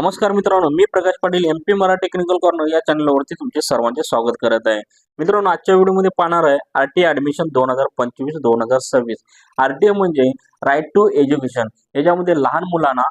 नमस्कार मित्रांनो मी Prakash Patil M P Marathi technical corner या चॅनलवरती तुमचे सर्वांचे स्वागत करत आहे. मित्रांनो आजच्या व्हिडिओमध्ये पाहणार आहे आर टी ॲडमिशन दोन हजार पंचवीस दोन हजार सव्वीस. आर टी म्हणजे राईट टू एज्युकेशन याच्यामध्ये लहान मुलांना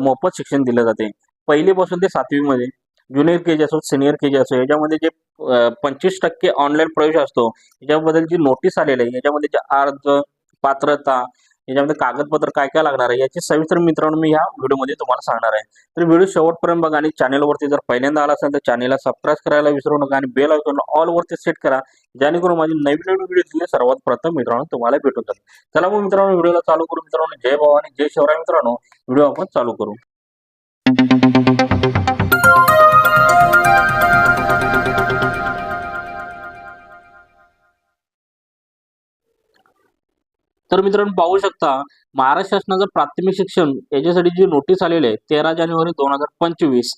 मोफत शिक्षण दिलं जाते. पहिलीपासून ते सातवीमध्ये ज्युनियर के जी असो सिनियर के जी असो याच्यामध्ये जे पंचवीस टक्के ऑनलाईन प्रवेश असतो याच्याबद्दल जी नोटीस आलेली आहे याच्यामध्ये जे अर्ज पात्रता याच्यामध्ये कागदपत्र काय काय लागणार आहे याची सविस्तर मित्रांनो मी ह्या व्हिडिओमध्ये तुम्हाला सांगणार आहे. तर व्हिडिओ शेवटपर्यंत बघा आणि चॅनलवरती जर पहिल्यांदा आला असेल तर चॅनलला सबस्क्राईब करायला विसरू नका आणि बेल आयकॉन ऑल वरती सेट करा. जेणेकरून माझी नवीन नवीन व्हिडिओ दिले सर्वात प्रथम मित्रांनो तुम्हाला भेटून जाईल चला मग मित्रांनो व्हिडिओला चालू करू. मित्रांनो जय भवानी जय शिवराय मित्रांनो. व्हिडिओ आपण चालू करू. तर मित्रांनो पाहू शकता महाराष्ट्र शासनाचं प्राथमिक शिक्षण याच्यासाठी जी नोटीस आलेली आहे तेरा जानेवारी दोन हजार पंचवीस.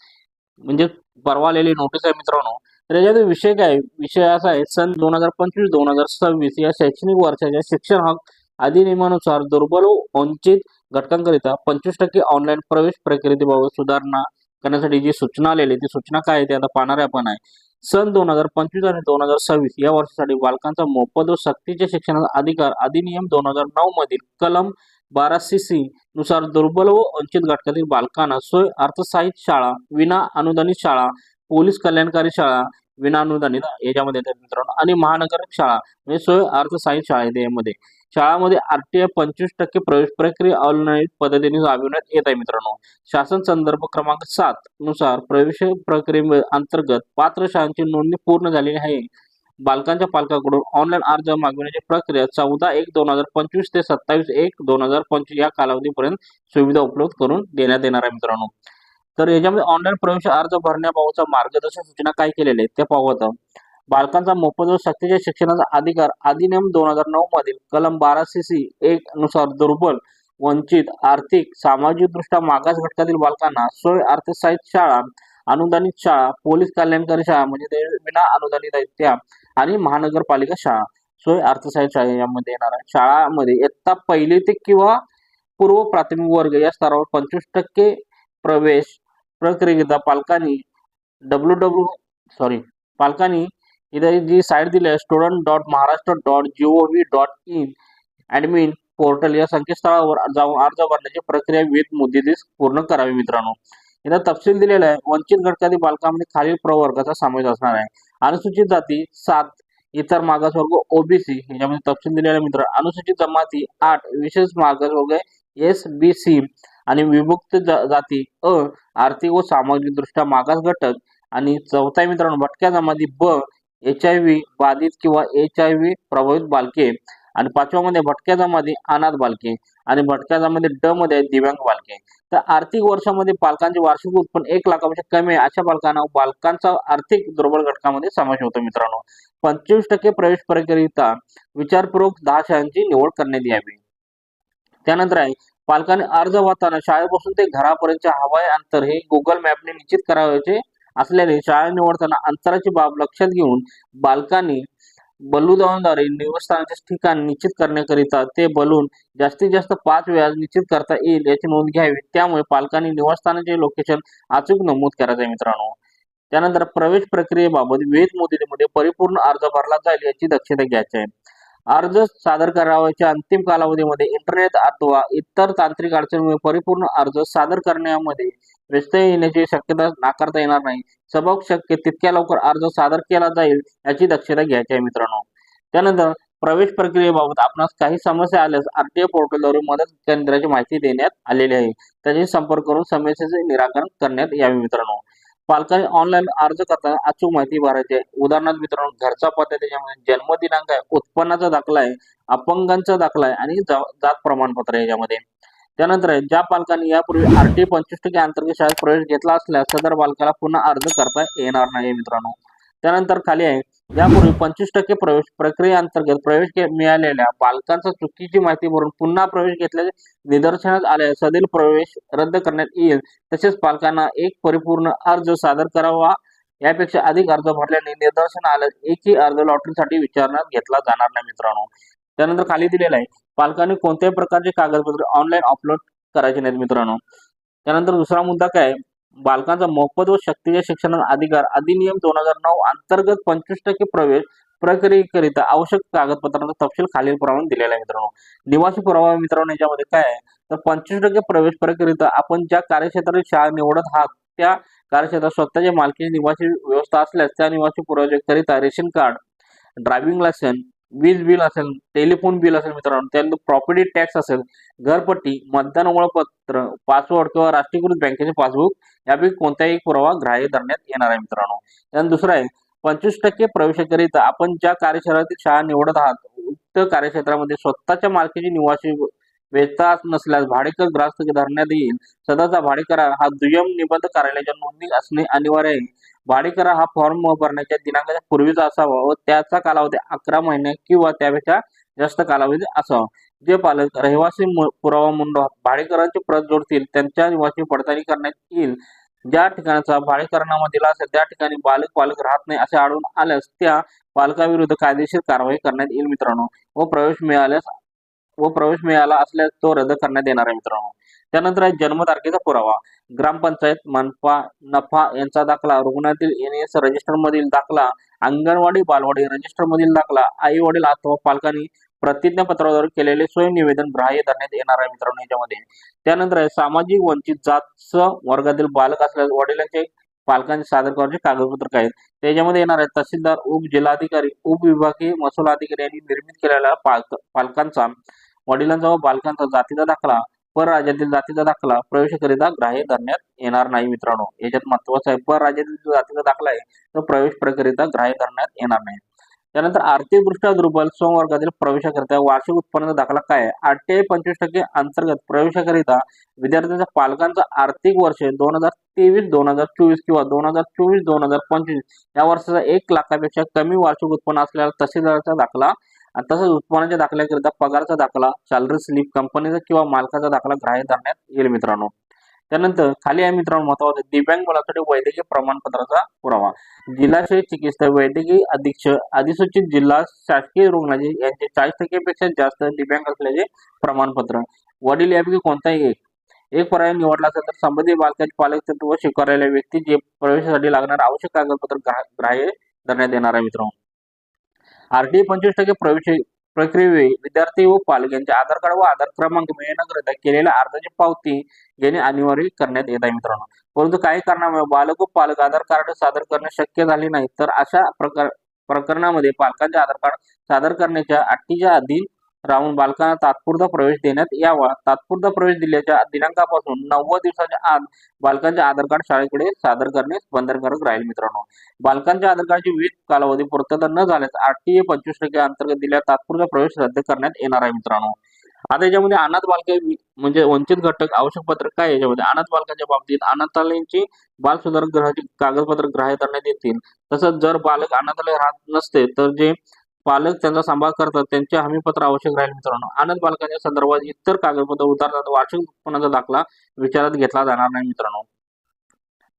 म्हणजे परवा आलेली नोटीस आहे मित्रांनो. तर याच्यात विषय काय विषय असा आहे सन दोन हजार पंचवीस दोन हजार सव्वीस या शैक्षणिक वर्षाच्या शिक्षण हक अधिनियमानुसार दुर्बल वंचित घटकांकरिता पंचवीस टक्के ऑनलाईन प्रवेश प्रक्रियेबाबत सुधारणा करण्यासाठी जी सूचना आलेली आहे, ती सूचना काय आहे ते आता पाहणारे आपण आहे. सन दोन हजार पंचवीस आणि दोन हजार सव्वीस या वर्षासाठी बालकांचा मोफत व सक्तीच्या शिक्षणाचा अधिकार अधिनियम दोन हजार नऊ मधील कलम बारा सी सी नुसार दुर्बल व वंचित घटकातील बालकांना सोय अर्थसहाय्यित शाळा विना अनुदानित शाळा पोलीस कल्याणकारी शाळा विना अनुदानित याच्यामध्ये मित्रांनो आणि महानगर शाळा म्हणजे सोय अर्थसहाय्यित शाळा येते यामध्ये शाळामध्ये आरटीआय पंचवीस टक्के प्रवेश प्रक्रिया ऑनलाईन पद्धतीने राबविण्यात येत आहे मित्रांनो. शासन संदर्भ क्रमांक सात नुसार प्रवेश प्रक्रिये अंतर्गत पात्र शाळांची नोंदणी पूर्ण झालेली आहे. बालकांच्या पालकांकडून ऑनलाईन अर्ज मागविण्याची प्रक्रिया चौदा एक दोन हजार पंचवीस ते सत्तावीस एक दोन हजार पंचवीस या कालावधीपर्यंत सुविधा उपलब्ध करून देण्यात येणार आहे मित्रांनो. तर याच्यामध्ये ऑनलाईन प्रवेश अर्ज भरण्याबाबतचा मार्गदर्शक सूचना काय केलेल्या आहेत ते पाहू आता. बालकांचा मोफत व सक्तीच्या शिक्षणाचा अधिकार अधिनियम दोन हजार नऊ मधील कलम बारा सी सी एक नुसार दुर्बल वंचित आर्थिक सामाजिक दृष्ट्या मागास घटकातील बालकांना सोय अर्थसाहित शाळा अनुदानित शाळा पोलीस कल्याणकारी शाळा म्हणजे विना अनुदानित आहेत त्या आणि महानगरपालिका शाळा सोय अर्थसाहित शाळा यामध्ये येणार आहे. शाळामध्ये इयत्ता पहिली ते किंवा पूर्व प्राथमिक वर्ग या स्तरावर पंचवीस टक्के प्रवेश प्रक्रियेकरिता पालकांनी डब्ल्यू डब्ल्यू सॉरी पालकांनी इथे जी साईट दिली आहे student dot Maharashtra dot G V dot in admin portal या संकेतस्थळावर जाऊन अर्ज भरण्याची प्रक्रिया विविध मुदतीस पूर्ण करावी मित्रांनो. इथं तपशील दिलेला आहे वंचित घटकातील बालकांमध्ये खालील प्रवर्गाचा समावेश असणार आहे. अनुसूचित जाती सात इतर मागासवर्ग ओबीसी याच्यामध्ये तपशील दिलेला आहे मित्र अनुसूचित जमाती आठ विशेष मागासवर्ग एस बी सी आणि विमुक्त जाती अ आर्थिक व सामाजिक दृष्ट्या मागास घटक आणि चौथा आहे मित्रांनो भटक्या जमाती ब एच आय व्ही बाधित किंवा एच आय व्ही प्रभावित बालके आणि पाचव्यामध्ये भटक्या जमाती अनाथ बालके आणि भटक्या जमाती ड मध्ये दिव्यांग बालके. तर आर्थिक वर्षामध्ये पालकांचे वार्षिक उत्पन्न एक लाखापेक्षा कमी आहे. अशा बालकांना बालकांचा आर्थिक दुर्बल घटकामध्ये समावेश होतो मित्रांनो. पंचवीस टक्के प्रवेश प्रक्रियेकरिता विचारपूर्वक दहा शाळांची निवड करण्यात यावी. त्यानंतर आहे पालकांनी अर्ज भरताना शाळेपासून ते घरापर्यंतचे हवाई अंतर हे गुगल मॅपने निश्चित करावयाचे असल्याने शाळा निवडताना अंतराची बाब लक्षात घेऊन बालकांनी बलुदानाद्वारे निवासस्थानाचे ठिकाण निश्चित करण्याकरिता ते बलून जास्तीत जास्त पाच वेळा निश्चित करता येईल याची नोंद घ्यावी. त्यामुळे पालकांनी निवासस्थानाचे लोकेशन अचूक नमूद करायचे आहे मित्रांनो. त्यानंतर प्रवेश प्रक्रियेबाबत विविध मुदतीमध्ये परिपूर्ण अर्ज भरला जाईल याची दक्षता घ्यायची आहे. अर्ज सादर करावयाच्या अंतिम कालावधीमध्ये इंटरनेट अथवा इतर तांत्रिक अडचणीमुळे परिपूर्ण अर्ज सादर करण्यामध्ये व्यत्यय येण्याची शक्यता नाकारता येणार नाही. सबक शक्य तितक्या लवकर अर्ज सादर केला जाईल याची दक्षता घ्यायची आहे मित्रांनो. त्यानंतर प्रवेश प्रक्रियेबाबत आपणास काही समस्या आल्यास आरटीओ पोर्टलद्वारे मदत केंद्राची माहिती देण्यात आलेली आहे. त्याची संपर्क करून समस्येचे निराकरण करण्यात यावे मित्रांनो. पालकांनी ऑनलाईन अर्ज करताना अचूक माहिती भरायची आहे. उदाहरणार्थ मित्रांनो घरचा पत्ता त्याच्यामध्ये जन्मदिनांक आहे उत्पन्नाचा दाखला आहे अपंगांचा दाखला आहे आणि जा- जात प्रमाणपत्र आहे याच्यामध्ये. त्यानंतर आहे, ज्या पालकांनी यापूर्वी आरटी पंचवीस टक्के अंतर्गत शाळेत प्रवेश घेतला असल्यास सदर बालकाला पुन्हा अर्ज करता येणार नाही मित्रांनो. त्यानंतर खाली आहे यापूर्वी पंचवीस टक्के प्रवेश प्रक्रियेअंतर्गत प्रवेश मिळालेल्या पालकांचा चुकीची माहिती भरून पुन्हा प्रवेश घेतल्याचे निदर्शनास आले. सदील प्रवेश रद्द करण्यात येईल. तसेच पालकांना एक परिपूर्ण अर्ज सादर करावा. यापेक्षा अधिक अर्ज भरल्याने निदर्शन आल्यास एकही अर्ज लॉटरीसाठी विचारण्यात घेतला जाणार नाही मित्रांनो. त्यानंतर खाली दिलेला आहे. पालकांनी कोणत्याही प्रकारचे कागदपत्र ऑनलाईन अपलोड करायचे नाहीत मित्रांनो. त्यानंतर दुसरा मुद्दा काय बालकांचा मोफत व शक्तीच्या शिक्षणाचा अधिकार अधिनियम दोन हजार नऊ अंतर्गत पंचवीस टक्के प्रवेश प्रक्रियेकरिता आवश्यक कागदपत्रांचा तपशील खालील प्रमाणे दिलेला आहे मित्रांनो. निवासी पुरावा मित्रांनो याच्यामध्ये काय आहे? तर पंचवीस टक्के प्रवेश प्रक्रियेकरिता आपण ज्या कार्यक्षेत्राची शाळा निवडत आहात त्या कार्यक्षेत्रात स्वतःच्या मालकीची निवासी व्यवस्था असल्यास त्या निवासी पुराव्याकरिता रेशन कार्ड ड्रायव्हिंग लायसन वीज बिल असेल टेलिफोन बिल असेल मित्रांनो त्यानंतर प्रॉपर्टी टॅक्स असेल घरपट्टी मतदान ओळखपत्र पासवर्ड किंवा राष्ट्रीयकृत बँकेचे पासबुक यापैकी कोणताही पुरावा ग्राह्य धरण्यात येणार आहे मित्रांनो. त्यानंतर दुसरं आहे पंचवीस टक्के प्रवेशाकरिता आपण ज्या कार्यक्षेत्रातील शाळा निवडत आहात उक्त कार्यक्षेत्रामध्ये स्वतःच्या मालकीची निवासी वेचताच नसल्यास भाडेकर ग्रास्त धरण्यात येईल. सदाचा भाडेकरार हा दुय्यम निबंध कार्यालयाच्या नोंदणी असणे अनिवार्य आहे. भाडेकरार हा फॉर्म भरण्याच्या दिनांकाच्या पूर्वीचा असावा व त्याचा कालावधी अकरा महिने किंवा त्यापेक्षा जास्त कालावधी असावा. जे पालक रहिवासी पुरावा म्हणून भाडेकरांची प्रत जोडतील त्यांच्या निवासी पडताळणी करण्यात येईल. ज्या ठिकाणाचा भाडेकरणामा दिला असेल त्या ठिकाणी बालक पालक राहत नाही असे आढळून आल्यास त्या पालकाविरुद्ध कायदेशीर कारवाई करण्यात येईल मित्रांनो. व प्रवेश मिळाल्यास व प्रवेश मिळाला असल्यास तो रद्द करण्यात येणार आहे मित्रांनो. त्यानंतर आहे जन्मतारखेचा पुरावा. ग्रामपंचायत मनपा नफा यांचा दाखला रुग्णातील एन एस रजिस्टर मधील दाखला अंगणवाडी बालवाडी रजिस्टर मधील दाखला आई वडील अथवा पालकांनी प्रतिज्ञापत्राद्वारे केलेले स्वयं निवेदन ग्राह्य धरण्यात येणार आहे मित्रांनो याच्यामध्ये. त्यानंतर आहे सामाजिक वंचित जात वर्गातील बालक असल्यास वडिलांचे पालकांचे सादर करण्याचे कागदपत्र काय आहेत. त्याच्यामध्ये येणार आहे तहसीलदार उप जिल्हाधिकारी उपविभागीय महसूल अधिकारी यांनी निर्मित केलेल्या पालक पालकांचा वडिलांचा व बालकांचा जातीचा दाखला परराज्यातील जातीचा दाखला प्रवेशाकरिता ग्राह्य धरण्यात येणार नाही मित्रांनो. याच्यात महत्वाचं आहे परराज्यातील जो जातीचा दाखला आहे तो प्रवेश प्रक्रियेकरिता ग्राह्य धरण्यात येणार नाही. त्यानंतर आर्थिकदृष्ट्या दुर्बल संवर्गातील प्रवेशाकरिता वार्षिक उत्पन्नाचा दाखला काय आहे? आरटीआय पंचवीस टक्के अंतर्गत प्रवेशाकरिता विद्यार्थ्यांच्या पालकांचं आर्थिक वर्ष दोन हजार तेवीस दोन हजार चोवीस किंवा दोन हजार चोवीस दोन हजार पंचवीस या वर्षाचा एक लाखापेक्षा कमी वार्षिक उत्पन्न असलेला तहसीलदाराचा दाखला आणि तसंच उत्पन्नाच्या दाखल्याकरिता पगारचा दाखला सॅलरी स्लिप कंपनीचा किंवा मालकाचा दाखला ग्राह्य धरण्यात येईल मित्रांनो. त्यानंतर खाली आहे मित्रांनो महत्वाचं दिव्यांग मुलासाठी वैद्यकीय प्रमाणपत्राचा पुरावा. जिल्हा चिकित्सा वैद्यकीय अधीक्षक अधिसूचित जिल्हा शासकीय रुग्णालय यांचे चाळीस टक्केपेक्षा जास्त दिव्यांग असल्याचे प्रमाणपत्र. वडील यापैकी कोणताही एक एक पर्याय निवडला असेल तर संबंधित बालकाचे पालक तत्व स्वीकारलेल्या व्यक्ती जे प्रवेशासाठी लागणार आवश्यक कागदपत्र ग्राह्य धरण्यात येणार आहे मित्रांनो. आरटीए पंचवीस टक्के प्रवेश प्रक्रियेवेळी विद्यार्थी व पालक यांचे आधार कार्ड व आधार क्रमांक मिळण्याकरिता केलेल्या अर्जाची पावती घेणे अनिवार्य करण्यात येत आहे मित्रांनो. परंतु काही कारणामुळे बालक व पालक आधार कार्ड सादर करणे शक्य झाले नाही. तर अशा प्रकार प्रकरणामध्ये पालकांचे आधार कार्ड सादर करण्याच्या अटीच्या अधीन राहून बालकांना तात्पुरता प्रवेश देण्यात यावा. तात्पुरता प्रवेश दिल्याच्या दिनांकापासून नव्वद दिवसाच्या आत बालकांचे आधार कार्ड शाळेकडे सादर करणे बंधनकारक राहील मित्रांनो. बालकांच्या आधार कार्डची विविध कालावधी पूर्तता न झाल्यास आरटीए पंचवीस टक्के अंतर्गत दिल्या तात्पुरता प्रवेश रद्द करण्यात येणार आहे मित्रांनो. आता याच्यामध्ये अनाथ बालके म्हणजे वंचित घटक आवश्यक पत्र काय याच्यामध्ये? अनाथ बालकांच्या बाबतीत अनाथालयांची बाल सुधारक ग्रहाची कागदपत्र ग्राह्य करण्यात येतील. तसंच जर बालक अनाथालय राहत नसते तर जे पालक त्यांचा सांभाळ करतात त्यांचे हमीपत्र आवश्यक राहील मित्रांनो. अनाथ बालकांच्या संदर्भात इतर कागदपत्र उदाहरणार्थ वार्षिक उत्पन्नाचा दाखला विचारात घेतला जाणार नाही मित्रांनो.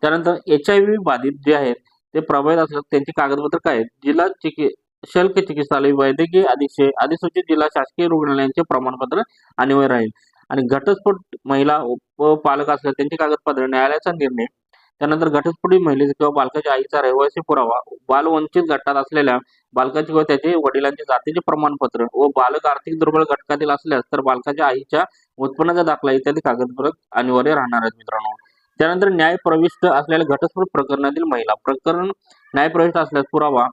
त्यानंतर एच आय व्ही बाधित जे आहेत ते प्रभावित असतात त्यांची कागदपत्र काय आहेत? जिल्हा चिकि शल्क चिकित्सालय वैद्यकीय अधीक्षक अधिसूचित जिल्हा शासकीय रुग्णालयांचे प्रमाणपत्र अनिवार्य राहील. आणि घटस्फोट महिला व पालक असल्यास त्यांची कागदपत्र न्यायालयाचा निर्णय त्यानंतर घटस्फोटी महिलेचा किंवा बालकाच्या आईचा रहिवासी पुरावा बालवंचित गटात असलेल्या बालकाचे किंवा त्याचे वडिलांचे जातीचे प्रमाणपत्र व बालक आर्थिक दुर्बल घटकातील असल्यास तर बालकाच्या आईच्या उत्पन्नाचा दाखला इत्यादी कागदपत्र अनिवार्य राहणार आहेत मित्रांनो. त्यानंतर न्याय प्रविष्ट असलेल्या घटस्फोट प्रकरणातील महिला प्रकरण न्याय प्रविष्ट असल्यास पुरावा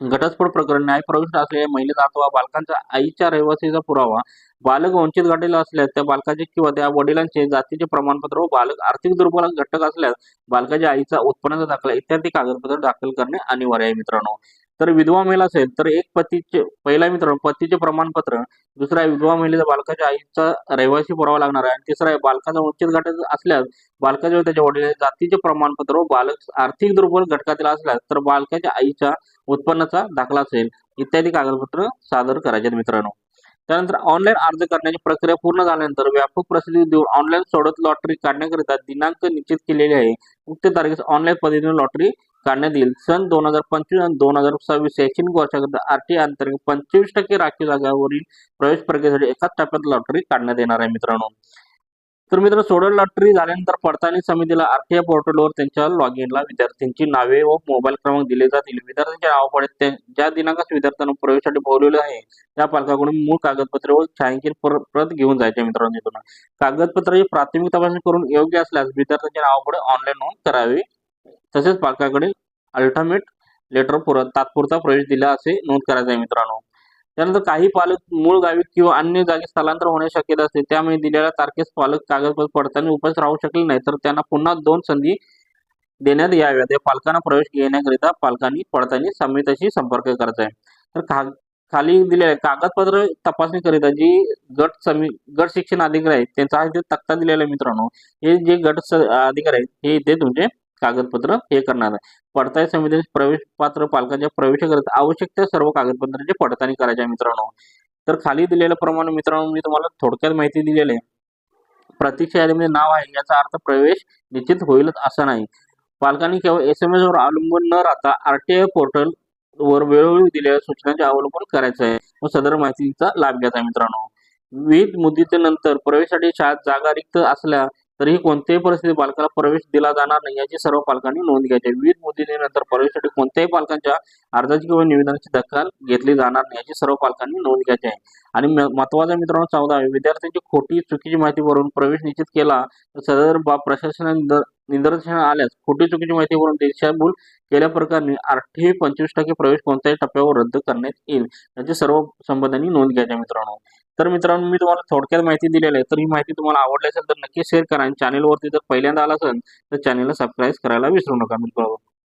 घटस्फोट प्रकरण न्याय प्रविष्ट असलेल्या महिलेचा अथवा बालकांच्या आईच्या रहिवासीचा पुरावा. बालक वंचित घाटेल असल्यास त्या बालकाचे किंवा त्या वडिलांचे जातीचे प्रमाणपत्र व बालक आर्थिक दुर्बल घटक असल्यास बालकाच्या आईचा उत्पन्नाचा दाखला इत्यादी कागदपत्र दाखल करणे अनिवार्य आहे मित्रांनो. तर विधवा महिला असेल तर एक पतीचे पहिला मित्र पतीचे प्रमाणपत्र दुसरा आहे विधवा महिलेचा बालकाच्या आईचा रहिवासी पुरावा लागणार आहे आणि तिसरा आहे बालकाचा वंचित घटक असल्यास बालकाच्या त्याच्या वडिलांचे जातीचे प्रमाणपत्र व बालक आर्थिक दुर्बल घटकातील असल्यास तर बालकाच्या आईच्या उत्पन्नाचा दाखला असेल. इत्यादी कागदपत्र सादर करायचे मित्रांनो. त्यानंतर ऑनलाईन अर्ज करण्याची प्रक्रिया पूर्ण झाल्यानंतर व्यापक प्रसिद्धी देऊन ऑनलाईन सोडत लॉटरी काढण्याकरिता दिनांक निश्चित केलेले आहे. उक्त तारखेस ऑनलाईन पद्धतीने लॉटरी काढण्यात येईल सन दोन हजार पंचवीस आणि दोन हजार सव्वीस शैक्षणिक वर्षाकरिता आरटी अंतर्गत पंचवीस टक्के राखीव जागावरील प्रवेश प्रक्रियेसाठी एकाच टप्प्यात लॉटरी काढण्यात येणार आहे मित्रांनो. तर मित्र सोडल लॉटरी झाल्यानंतर पडताळणी समितीला आरटीआय पोर्टलवर त्यांच्या लॉग इनला विद्यार्थ्यांची नावे व मोबाईल क्रमांक दिले जातील. विद्यार्थ्यांच्या नावापुढे ज्या दिनांकास विद्यार्थ्यांना प्रवेशासाठी बोलवले आहे त्या पालकाकडून मूळ कागदपत्रे व छायांकित प्रत घेऊन जायचे मित्रांनो. तिथून कागदपत्राची प्राथमिक तपासणी करून योग्य असल्यास विद्यार्थ्यांच्या नावापुढे ऑनलाईन नोंद करावी. तसेच पालकाकडे अल्टिमेट लेटर पुर तात्पुरता प्रवेश दिला असे नोंद करायचं आहे मित्रांनो. त्यानंतर काही पालक मूळ गावी किंवा अन्य जागी स्थलांतर होण्याची शक्यता असते त्यामुळे दिलेल्या तारखेस पालक कागदपत्र पडताना उपस्थित राहू शकले नाही तर त्यांना पुन्हा दोन संधी देण्यात याव्यात. या पालकांना प्रवेश घेण्याकरिता पालकांनी पडताळणी समितीशी संपर्क करायचा आहे. तर खा खाली दिलेले कागदपत्र तपासणी करिता जी गट समी गट शिक्षण अधिकारी आहेत त्यांचा हा इथे तक्ता दिलेला आहे मित्रांनो. हे जे गट अधिकारी आहेत हे इथे तुमचे कागदपत्र हे करणार आहे. पडताळी समितीने प्रवेश पात्र पालकांच्या प्रवेशाकरिता आवश्यक त्या सर्व कागदपत्रांची पडताळणी करायची आहे मित्रांनो. तर खाली दिलेल्या प्रमाणे मित्रांनो मी तुम्हाला थोडक्यात माहिती दिलेली आहे. प्रतीक्षा यादीमध्ये नाव आहे याचा अर्थ प्रवेश निश्चित होईलच असं नाही. पालकांनी केवळ एस एम एस वर अवलंबून न राहता आरटीआय पोर्टल वर वेळोवेळी दिलेल्या सूचनांचे अवलंबन करायचं आहे. व सदर माहितीचा लाभ घ्यायचा आहे मित्रांनो. विविध मुदतीनंतर प्रवेशासाठी शाळेत जागा रिक्त असल्या तरीही कोणत्याही परिस्थितीत बालकाला प्रवेश दिला जाणार नाही याची सर्व पालकांनी नोंद घ्यायची आहे. विविध मुदतीनंतर प्रवेशासाठी कोणत्याही पालकांच्या अर्जाची किंवा निवेदनाची दखल घेतली जाणार नाही याची सर्व पालकांनी नोंद घ्यायची आहे. आणि महत्त्वाचा मित्रांनो चौदा विद्यार्थ्यांची खोटी चुकीची माहिती भरून प्रवेश निश्चित केला तर सदर बाब प्रशासना निदर- निदर्शनास आल्यास खोटी चुकीची माहिती भरून दिशाभूल केल्या प्रकारे अठ्ठावीस पंचवीस टक्के प्रवेश कोणत्याही टप्प्यावर रद्द करण्यात येईल याची सर्व संबंधांनी नोंद घ्यायची मित्रांनो. तर मित्रांनो मी तुम्हाला थोडक्यात माहिती दिलेली आहे. तर ही माहिती तुम्हाला आवडली असेल तर नक्की शेअर करा. आणि चॅनलवरती जर पहिल्यांदा आला असेल तर चॅनलला सबस्क्राईब करायला विसरू नका मित्रांनो.